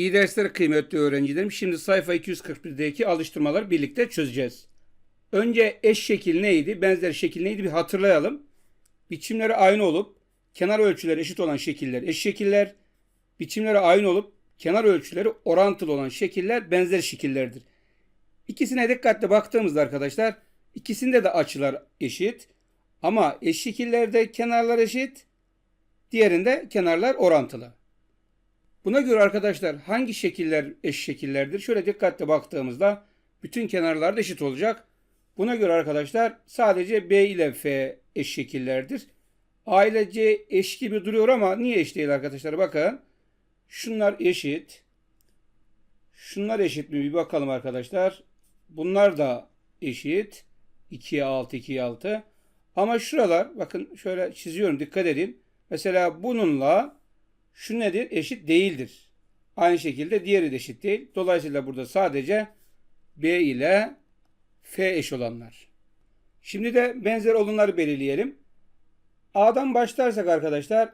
İyi dersler kıymetli öğrencilerim. Şimdi sayfa 241'deki alıştırmaları birlikte çözeceğiz. Önce eş şekil neydi, benzer şekil neydi bir hatırlayalım. Biçimleri aynı olup kenar ölçüleri eşit olan şekiller eş şekiller, biçimleri aynı olup kenar ölçüleri orantılı olan şekiller benzer şekillerdir. İkisine dikkatle baktığımızda arkadaşlar ikisinde de açılar eşit ama eş şekillerde kenarlar eşit, diğerinde kenarlar orantılı. Buna göre arkadaşlar hangi şekiller eş şekillerdir? Şöyle dikkatle baktığımızda bütün kenarlar da eşit olacak. Buna göre arkadaşlar sadece B ile F eş şekillerdir. A ile C eş gibi duruyor ama niye eş değil arkadaşlar? Bakın. Şunlar eşit. Şunlar eşit mi? Bir bakalım arkadaşlar. Bunlar da eşit. 2'ye 6, 2'ye 6. Ama şuralar bakın şöyle çiziyorum dikkat edin. Mesela bununla şu nedir? Eşit değildir. Aynı şekilde diğeri de eşit değil. Dolayısıyla burada sadece B ile F eş olanlar. Şimdi de benzer olanları belirleyelim. A'dan başlarsak arkadaşlar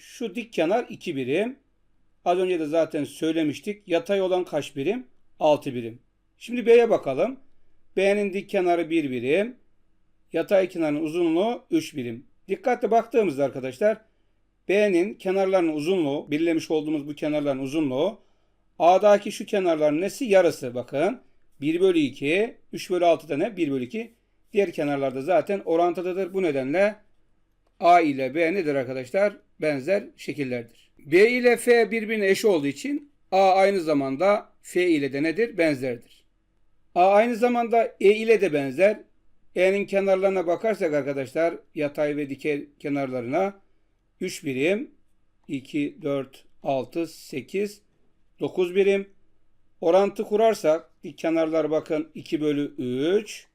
şu dik kenar 2 birim. Az önce de zaten söylemiştik. Yatay olan kaç birim? 6 birim. Şimdi B'ye bakalım. B'nin dik kenarı 1 birim. Yatay kenarın uzunluğu 3 birim. Dikkatle baktığımızda arkadaşlar B'nin kenarlarının uzunluğu, belirlemiş olduğumuz bu kenarların uzunluğu A'daki şu kenarların nesi? Yarısı bakın. 1 bölü 2, 3 bölü 6 da ne? 1 bölü 2. Diğer kenarlarda zaten orantılıdır. Bu nedenle A ile B nedir arkadaşlar? Benzer şekillerdir. B ile F birbirine eş olduğu için A aynı zamanda F ile de nedir? Benzerdir. A aynı zamanda E ile de benzer. E'nin kenarlarına bakarsak arkadaşlar yatay ve dikey kenarlarına 3 birim 2, 4, 6, 8, 9 birim. Orantı kurarsak dik kenarlar bakın 2 bölü 3.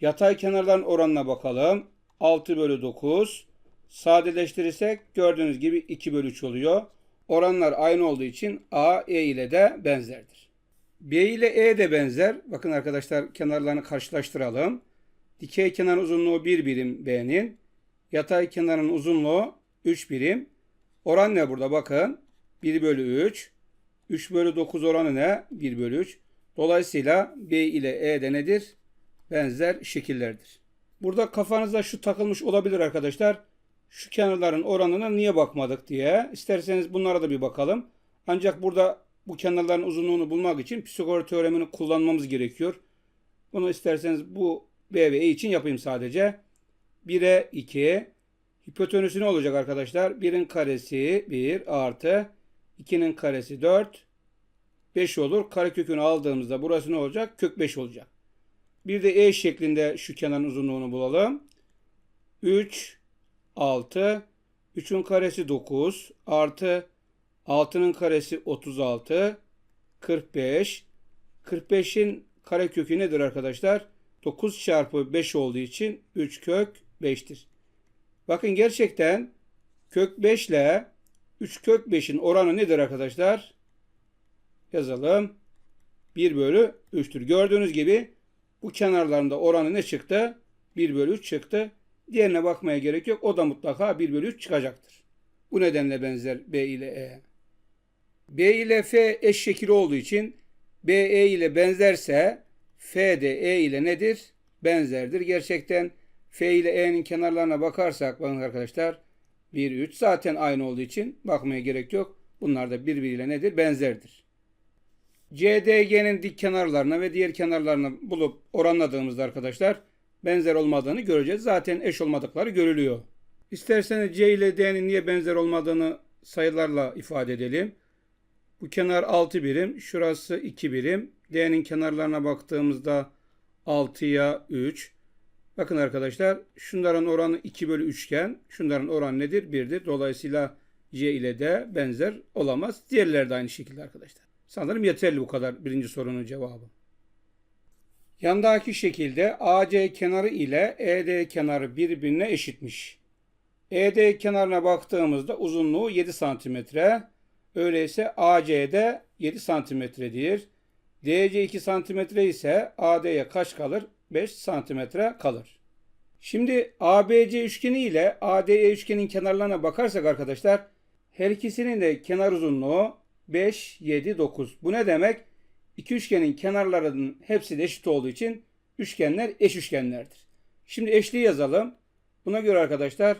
Yatay kenarların oranına bakalım. 6 bölü 9. Sadeleştirirsek gördüğünüz gibi 2 bölü 3 oluyor. Oranlar aynı olduğu için A, E ile de benzerdir. B ile E de benzer. Bakın arkadaşlar kenarlarını karşılaştıralım. Dikey kenar uzunluğu 1 birim B'nin. Yatay kenarın uzunluğu 3 birim. Oran ne burada bakın. 1 bölü 3. 3 bölü 9 oranı ne? 1 bölü 3. Dolayısıyla B ile E de nedir? Benzer şekillerdir. Burada kafanızda şu takılmış olabilir arkadaşlar. Şu kenarların oranına niye bakmadık diye. İsterseniz bunlara da bir bakalım. Ancak burada bu kenarların uzunluğunu bulmak için Pisagor teoremini kullanmamız gerekiyor. Bunu isterseniz bu B ve E için yapayım sadece. 1'e 2. Hipotenüsü ne olacak arkadaşlar? 1'in karesi 1 artı 2'nin karesi 4. 5 olur. Karekökünü aldığımızda burası ne olacak? Kök 5 olacak. Bir de E şeklinde şu kenarın uzunluğunu bulalım. 3, 6. 3'ün karesi 9 artı 6'nın karesi 36. 45. 45'in karekökü nedir arkadaşlar? 9 çarpı 5 olduğu için 3 kök 5'tir. Bakın gerçekten kök 5 ile 3 kök 5'in oranı nedir arkadaşlar? Yazalım. 1 bölü 3'tür. Gördüğünüz gibi bu kenarlarında oranı ne çıktı? 1 bölü 3 çıktı. Diğerine bakmaya gerek yok. O da mutlaka 1 bölü 3 çıkacaktır. Bu nedenle benzer B ile E. B ile F eş şekil olduğu için B E ile benzerse F de E ile nedir? Benzerdir. Gerçekten F ile E'nin kenarlarına bakarsak bakın arkadaşlar 1, 3 zaten aynı olduğu için bakmaya gerek yok. Bunlar da birbiriyle nedir? Benzerdir. CDG'nin dik kenarlarına ve diğer kenarlarını bulup oranladığımızda arkadaşlar benzer olmadığını göreceğiz. Zaten eş olmadıkları görülüyor. İsterseniz C ile D'nin niye benzer olmadığını sayılarla ifade edelim. Bu kenar 6 birim, şurası 2 birim. D'nin kenarlarına baktığımızda 6'ya 3. Bakın arkadaşlar şunların oranı 2 bölü 3 iken şunların oranı nedir? 1'dir. Dolayısıyla C ile D benzer olamaz. Diğerleri de aynı şekilde arkadaşlar. Sanırım yeterli bu kadar birinci sorunun cevabı. Yandaki şekilde AC kenarı ile ED kenarı birbirine eşitmiş. ED kenarına baktığımızda uzunluğu 7 santimetre. Öyleyse AC'de 7 santimetredir. DC 2 santimetre ise AD'ye kaç kalır? 5 santimetre kalır. Şimdi ABC üçgeni ile ADE üçgenin kenarlarına bakarsak arkadaşlar her ikisinin de kenar uzunluğu 5, 7, 9. Bu ne demek? İki üçgenin kenarlarının hepsi de eşit olduğu için üçgenler eş üçgenlerdir. Şimdi eşliği yazalım. Buna göre arkadaşlar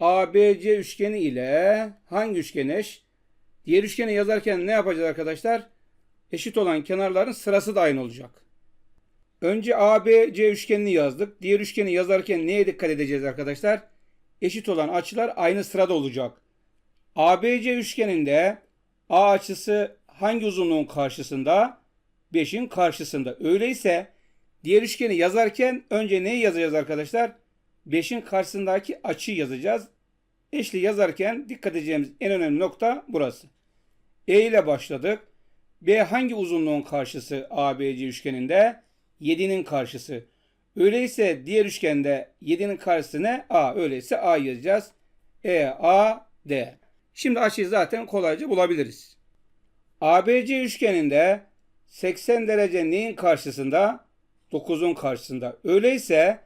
ABC üçgeni ile hangi üçgen eş? Diğer üçgeni yazarken ne yapacağız arkadaşlar? Eşit olan kenarların sırası da aynı olacak. Önce ABC üçgenini yazdık. Diğer üçgeni yazarken neye dikkat edeceğiz arkadaşlar? Eşit olan açılar aynı sırada olacak. ABC üçgeninde A açısı hangi uzunluğun karşısında? 5'in karşısında. Öyleyse diğer üçgeni yazarken önce neyi yazacağız arkadaşlar? 5'in karşısındaki açıyı yazacağız. Eşli yazarken dikkat edeceğimiz en önemli nokta burası. E ile başladık. B hangi uzunluğun karşısı ABC üçgeninde? 7'nin karşısı. Öyleyse diğer üçgende 7'nin karşısı ne? A. Öyleyse A yazacağız. E, A, D. Şimdi açıyı zaten kolayca bulabiliriz. ABC üçgeninde 80 derece neyin karşısında? 9'un karşısında. Öyleyse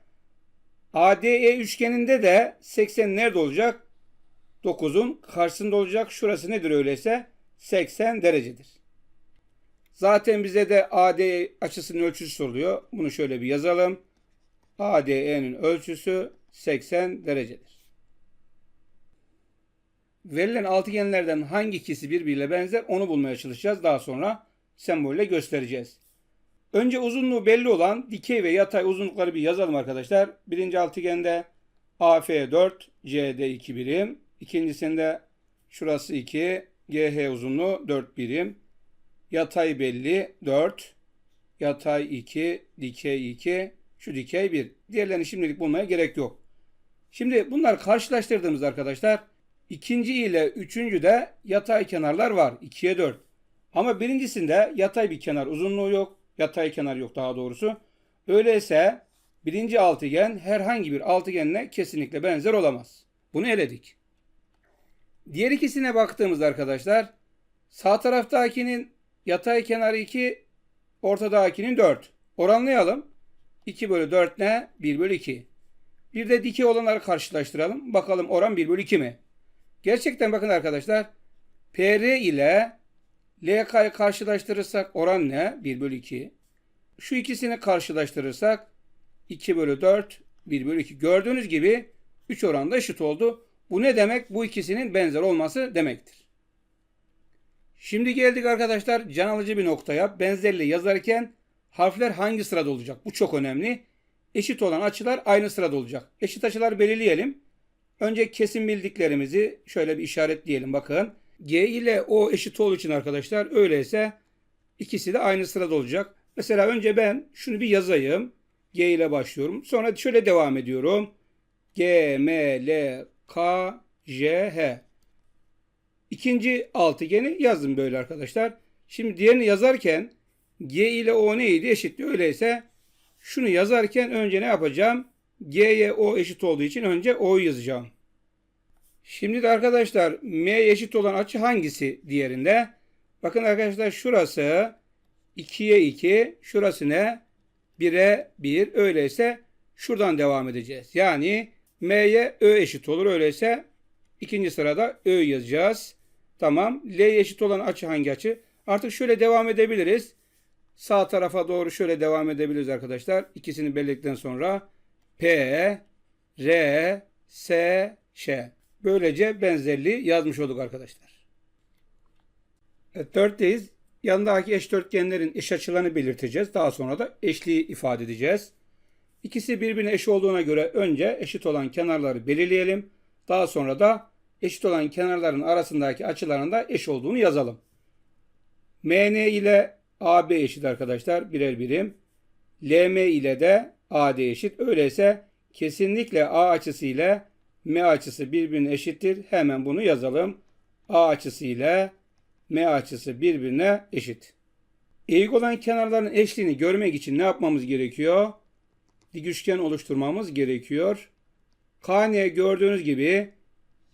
ADE üçgeninde de 80 nerede olacak? 9'un karşısında olacak. Şurası nedir öyleyse? 80 derecedir. Zaten bize de AD açısının ölçüsü soruluyor. Bunu şöyle bir yazalım. ADE'nin ölçüsü 80 derecedir. Verilen altıgenlerden hangi ikisi birbiriyle benzer onu bulmaya çalışacağız. Daha sonra sembolle göstereceğiz. Önce uzunluğu belli olan dikey ve yatay uzunlukları bir yazalım arkadaşlar. Birinci altıgende AF 4, CD 2 birim. İkincisinde şurası 2, GH uzunluğu 4 birim. Yatay belli 4, yatay 2, dikey 2, şu dikey 1. Diğerlerini şimdilik bulmaya gerek yok. Şimdi bunlar karşılaştırdığımızda arkadaşlar ikinci ile üçüncü de yatay kenarlar var. 2'ye 4. Ama birincisinde yatay bir kenar uzunluğu yok. Yatay kenar yok daha doğrusu. Öyleyse birinci altıgen herhangi bir altıgenle kesinlikle benzer olamaz. Bunu eledik. Diğer ikisine baktığımızda arkadaşlar sağ taraftakinin yatay kenarı 2, ortadakinin 4. Oranlayalım. 2 bölü 4 ne? 1 bölü 2. Bir de dikey olanları karşılaştıralım. Bakalım oran 1 bölü 2 mi? Gerçekten bakın arkadaşlar. PR ile LK'yı karşılaştırırsak oran ne? 1 bölü 2. Şu ikisini karşılaştırırsak 2 bölü 4, 1 bölü 2. Gördüğünüz gibi 3 oranda eşit oldu. Bu ne demek? Bu ikisinin benzer olması demektir. Şimdi geldik arkadaşlar can alıcı bir noktaya. Benzerliği yazarken harfler hangi sırada olacak? Bu çok önemli. Eşit olan açılar aynı sırada olacak. Eşit açılar belirleyelim. Önce kesin bildiklerimizi şöyle bir işaretleyelim bakın. G ile O eşit olduğu için arkadaşlar öyleyse ikisi de aynı sırada olacak. Mesela önce ben şunu bir yazayım. G ile başlıyorum. Sonra şöyle devam ediyorum. G, M, L, K, J, H. İkinci altıgeni yazdım böyle arkadaşlar. Şimdi diğerini yazarken G ile O neydi? Eşitli. Öyleyse şunu yazarken önce ne yapacağım? G'ye O eşit olduğu için önce O'yu yazacağım. Şimdi de arkadaşlar M eşit olan açı hangisi diğerinde? Bakın arkadaşlar şurası 2'ye 2, şurası ne? 1'e 1. Öyleyse şuradan devam edeceğiz. Yani M'ye Ö eşit olur. Öyleyse ikinci sırada Ö yazacağız. Tamam. L eşit olan açı hangi açı? Artık şöyle devam edebiliriz. Sağ tarafa doğru şöyle devam edebiliriz arkadaşlar. İkisini belirledikten sonra P, R, S, Ş. Böylece benzerliği yazmış olduk arkadaşlar. Evet, 4'teyiz. Yanındaki eş dörtgenlerin eş açılarını belirteceğiz. Daha sonra da eşliği ifade edeceğiz. İkisi birbirine eş olduğuna göre önce eşit olan kenarları belirleyelim. Daha sonra da eşit olan kenarların arasındaki açıların da eş olduğunu yazalım. MN ile AB eşit arkadaşlar birer birim. LM ile de AD eşit. Öyleyse kesinlikle A açısı ile M açısı birbirine eşittir. Hemen bunu yazalım. A açısı ile M açısı birbirine eşit. Eğik olan kenarların eşliğini görmek için ne yapmamız gerekiyor? Dik üçgen oluşturmamız gerekiyor. KN gördüğünüz gibi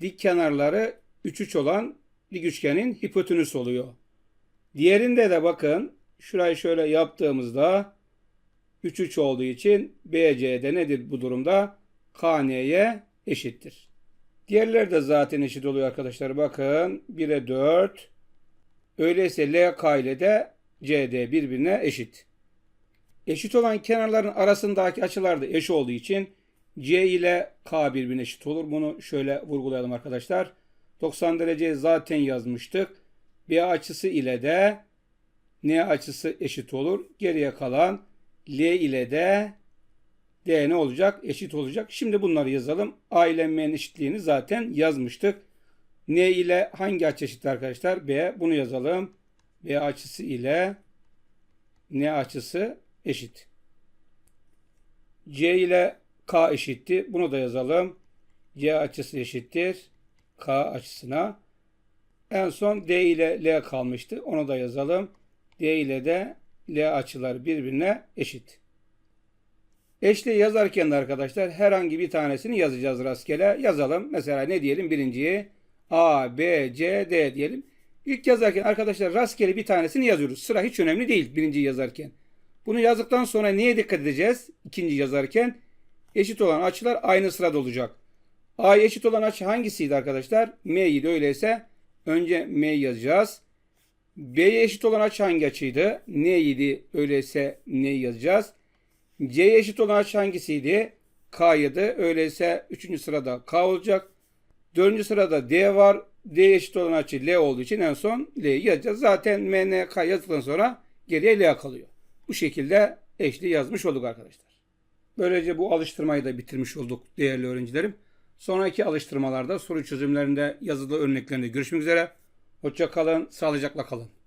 dik kenarları 3 3 olan dik üçgenin hipotenüs oluyor. Diğerinde de bakın şurayı şöyle yaptığımızda 3 3 olduğu için BC'de nedir bu durumda? KN'ye eşittir. Diğerleri de zaten eşit oluyor arkadaşlar. Bakın 1'e 4. Öyleyse LK ile de CD birbirine eşit. Eşit olan kenarların arasındaki açılar da eş olduğu için C ile K birbirine eşit olur. Bunu şöyle vurgulayalım arkadaşlar. 90 derece zaten yazmıştık. B açısı ile de N açısı eşit olur. Geriye kalan L ile de D ne olacak? Eşit olacak. Şimdi bunları yazalım. A ile M'nin eşitliğini zaten yazmıştık. N ile hangi açı eşit arkadaşlar? B. Bunu yazalım. B açısı ile N açısı eşit. C ile K eşitti. Bunu da yazalım. C açısı eşittir. K açısına. En son D ile L kalmıştı. Onu da yazalım. D ile de L açılar birbirine eşit. Eşli yazarken de arkadaşlar herhangi bir tanesini yazacağız rastgele. Yazalım. Mesela ne diyelim birinciyi? A, B, C, D diyelim. İlk yazarken arkadaşlar rastgele bir tanesini yazıyoruz. Sıra hiç önemli değil birinciyi yazarken. Bunu yazdıktan sonra neye dikkat edeceğiz? İkinci yazarken eşit olan açılar aynı sırada olacak. A'ya eşit olan açı hangisiydi arkadaşlar? M'ydi öyleyse önce M yazacağız. B'ye eşit olan açı hangi açıydı? N'ydi öyleyse N yazacağız. C'ye eşit olan açı hangisiydi? K'ydı. Öyleyse 3. sırada K olacak. 4. sırada D var. D eşit olan açı L olduğu için en son L'yi yazacağız. Zaten M, N, K yazdıktan sonra geriye L kalıyor. Bu şekilde eşli yazmış olduk arkadaşlar. Böylece bu alıştırmayı da bitirmiş olduk değerli öğrencilerim. Sonraki alıştırmalarda soru çözümlerinde yazılı örneklerinde görüşmek üzere. Hoşça kalın, sağlıcakla kalın.